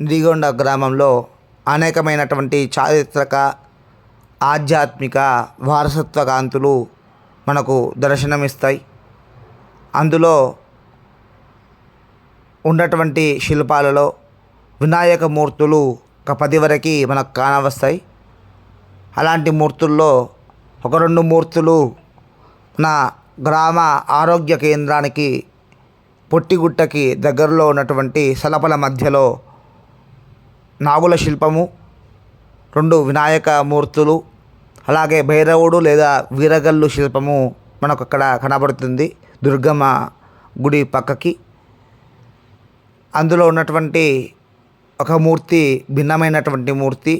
నిడిగొండ గ్రామంలో అనేకమైనటువంటి చారిత్రక ఆధ్యాత్మిక వారసత్వ కాంతులు మనకు దర్శనమిస్తాయి. అందులో ఉన్నటువంటి శిల్పాలలో వినాయక మూర్తులు ఒక పది వరకు మనకు కానవస్తాయి. అలాంటి మూర్తుల్లో ఒక రెండు మూర్తులు నా గ్రామ ఆరోగ్య కేంద్రానికి పొట్టిగుట్టకి దగ్గరలో ఉన్నటువంటి సలపల మధ్యలో నాగుల శిల్పము రెండు వినాయక మూర్తులు అలాగే భైరవుడు లేదా వీరగల్లు శిల్పము మనకు అక్కడ కనబడుతుంది దుర్గమ్మ గుడి పక్కకి. అందులో ఉన్నటువంటి ఒక మూర్తి భిన్నమైనటువంటి మూర్తి.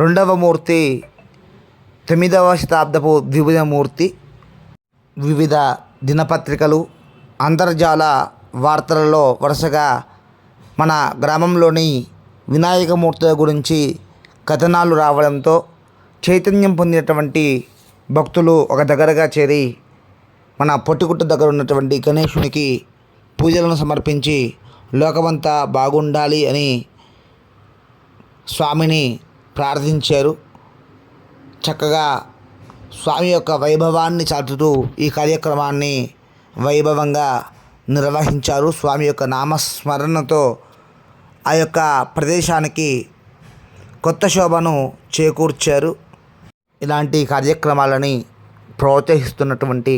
రెండవ మూర్తి తొమ్మిదవ శతాబ్దపు ద్విభుజ మూర్తి. వివిధ దినపత్రికలు అంతర్జాల వార్తలలో వరుసగా మన గ్రామంలోని వినాయక మూర్తుల గురించి కథనాలు రావడంతో చైతన్యం పొందినటువంటి భక్తులు ఒక దగ్గరగా చేరి మన పొట్టిగుట్ట దగ్గర ఉన్నటువంటి గణేశునికి పూజలను సమర్పించి లోకమంతా బాగుండాలి అని స్వామిని ప్రార్థించారు. చక్కగా స్వామి యొక్క వైభవాన్ని చాటుతూ ఈ కార్యక్రమాన్ని వైభవంగా నిర్వహించారు. స్వామి యొక్క నామస్మరణతో ఆ యొక్క ప్రదేశానికి కొత్త శోభను చేకూర్చారు. ఇలాంటి కార్యక్రమాలని ప్రోత్సహిస్తున్నటువంటి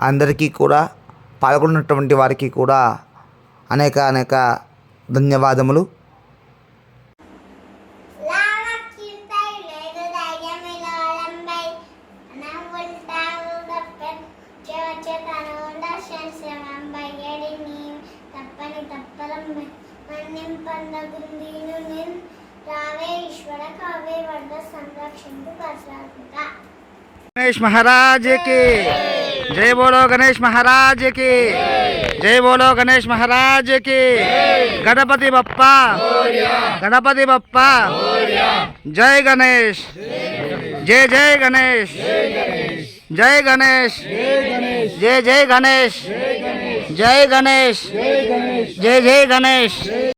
అందరికీ కూడా పాల్గొన్నటువంటి వారికి కూడా అనేక అనేక ధన్యవాదములు. లావకీర్తై లేదు దర్శనమంబై ఎడిని తప్పని తప్పలంబై మన్నింపందగుందీను నిన్ రావే ఈశ్వర కావే వడ్డ సంరక్షింపు కసరాకుట गणेश महाराज की जय बोलो गणेश महाराज की जय बोलो गणेश महाराज की गणपति बप्पा गणपति बप्पा जय गणेश जय जय गणेश जय गणेश जय जय गणेश जय गणेश జై జై గణేష్.